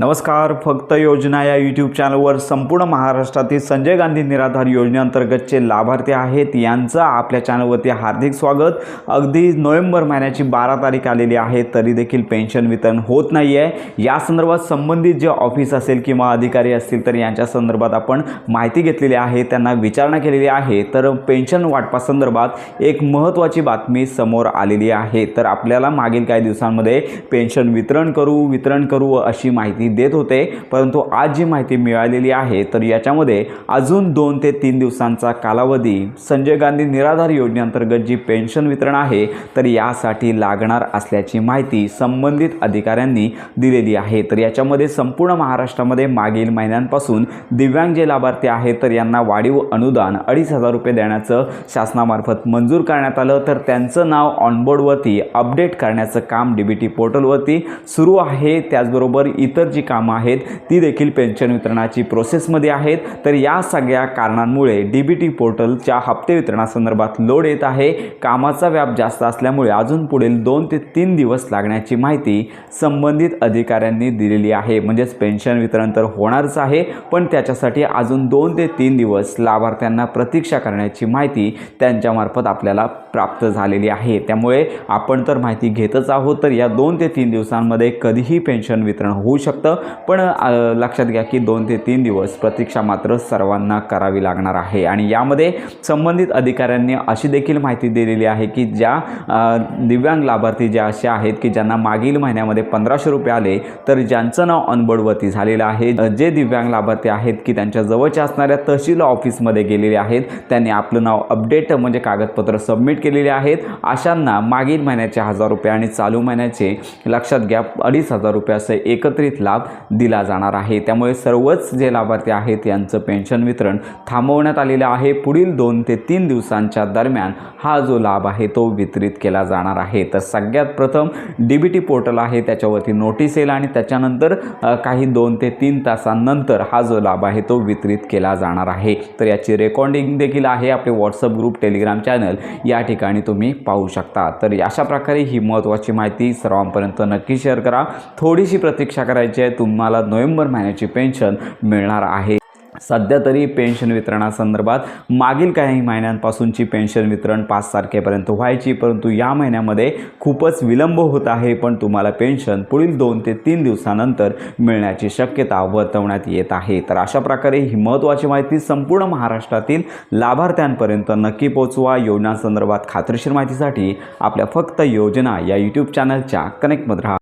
नमस्कार फक्त योजना या यूट्यूब चॅनलवर संपूर्ण महाराष्ट्रातील संजय गांधी निराधार योजनेअंतर्गतचे लाभार्थी आहेत यांचं आपल्या चॅनलवरती हार्दिक स्वागत. अगदी नोव्हेंबर महिन्याची बारा तारीख आलेली आहे तरी देखील पेन्शन वितरण होत नाही आहे या संदर्भात संबंधित जे ऑफिस असेल किंवा अधिकारी असतील तर यांच्या संदर्भात आपण माहिती घेतलेली आहे त्यांना विचारणा केलेली आहे. तर पेन्शन वाटपासंदर्भात एक महत्त्वाची बातमी समोर आलेली आहे. तर आपल्याला मागील काही दिवसांमध्ये पेन्शन वितरण करू वितरण करू अशी माहिती देत होते परंतु आज जी माहिती मिळालेली आहे तर याच्यामध्ये अजून दोन ते तीन दिवसांचा कालावधी. संजय गांधी निराधार योजनेअंतर्गत जी पेन्शन वितरण आहे तर यासाठी लागणार असल्याची माहिती संबंधित अधिकाऱ्यांनी दिलेली आहे. तर याच्यामध्ये संपूर्ण महाराष्ट्रामध्ये मागील महिन्यांपासून दिव्यांग जे लाभार्थी आहेत तर यांना वाढीव अनुदान अडीच हजार रुपये देण्याचं शासनामार्फत मंजूर करण्यात आलं. तर त्यांचं नाव ऑनबोर्डवरती अपडेट करण्याचं काम डी बी टी पोर्टलवरती सुरू आहे. त्याचबरोबर इतर जी कामं आहेत ती देखील पेन्शन वितरणाची प्रोसेसमध्ये आहेत. तर या सगळ्या कारणांमुळे डी बी टी पोर्टलच्या हप्ते वितरणासंदर्भात लोड येत आहे. कामाचा व्याप जास्त असल्यामुळे अजून पुढील दोन ते तीन दिवस लागण्याची माहिती संबंधित अधिकाऱ्यांनी दिलेली आहे. म्हणजेच पेन्शन वितरण तर होणारच आहे पण त्याच्यासाठी अजून दोन ते तीन दिवस लाभार्थ्यांना प्रतीक्षा करण्याची माहिती त्यांच्यामार्फत आपल्याला प्राप्त झालेली आहे. त्यामुळे आपण तर माहिती घेतच आहोत तर या दोन ते तीन दिवसांमध्ये कधीही पेन्शन वितरण होऊ शकतं. पण लक्षात घ्या की दोन ते तीन दिवस प्रतीक्षा मात्र सर्वांना करावी लागणार आहे. आणि यामध्ये संबंधित अधिकाऱ्यांनी अशी देखील माहिती दिलेली आहे की ज्या दिव्यांग लाभार्थी ज्या असे आहेत की ज्यांना मागील महिन्यामध्ये पंधराशे रुपये आले तर ज्यांचं नाव अनबडवती झालेलं आहे. जे दिव्यांग लाभार्थी आहेत की त्यांच्या जवळच्या असणाऱ्या तहसील ऑफिसमध्ये गेलेले आहेत त्यांनी आपलं नाव अपडेट म्हणजे कागदपत्र सबमिट केलेले आहेत. अशांना मागील महिन्याचे हजार रुपये आणि चालू महिन्याचे लक्षात घ्या अडीच हजार रुपये असे एकत्रित लाभ दिला जाणार आहे. त्यामुळे सर्वच जे लाभार्थी आहेत यांचं पेन्शन वितरण थांबवण्यात आलेलं आहे. पुढील दोन ते तीन दिवसांच्या दरम्यान हा जो लाभ आहे तो वितरित केला जाणार आहे. तर सगळ्यात प्रथम डी बी टी पोर्टल आहे त्याच्यावरती नोटीस येईल आणि त्याच्यानंतर काही दोन ते तीन तासांनंतर हा जो लाभ आहे तो वितरित केला जाणार आहे. तर याची रेकॉर्डिंग देखील आहे आपले व्हॉट्सअप ग्रुप टेलिग्राम चॅनल या ठिकाणी तुम्ही पाहू शकता. तर अशा प्रकारे ही महत्त्वाची माहिती सर्वांपर्यंत नक्की शेअर करा. थोडीशी प्रतीक्षा करायची आहे. तुम्हाला नोव्हेंबर महिन्याची पेन्शन मिळणार आहे. सध्या तरी पेन्शन वितरणासंदर्भात मागील काही महिन्यांपासूनची पेन्शन वितरण पाच तारखेपर्यंत व्हायची परंतु या महिन्यामध्ये खूपच विलंब होत आहे पण तुम्हाला पेन्शन पुढील दोन ते तीन दिवसानंतर मिळण्याची शक्यता वर्तवण्यात येत आहे. तर अशा प्रकारे ही महत्त्वाची माहिती संपूर्ण महाराष्ट्रातील लाभार्थ्यांपर्यंत नक्की पोहोचवा. योजनांसंदर्भात खात्रीशीर माहितीसाठी आपल्या फक्त योजना या यूट्यूब चॅनलच्या कनेक्टमध्ये राहा.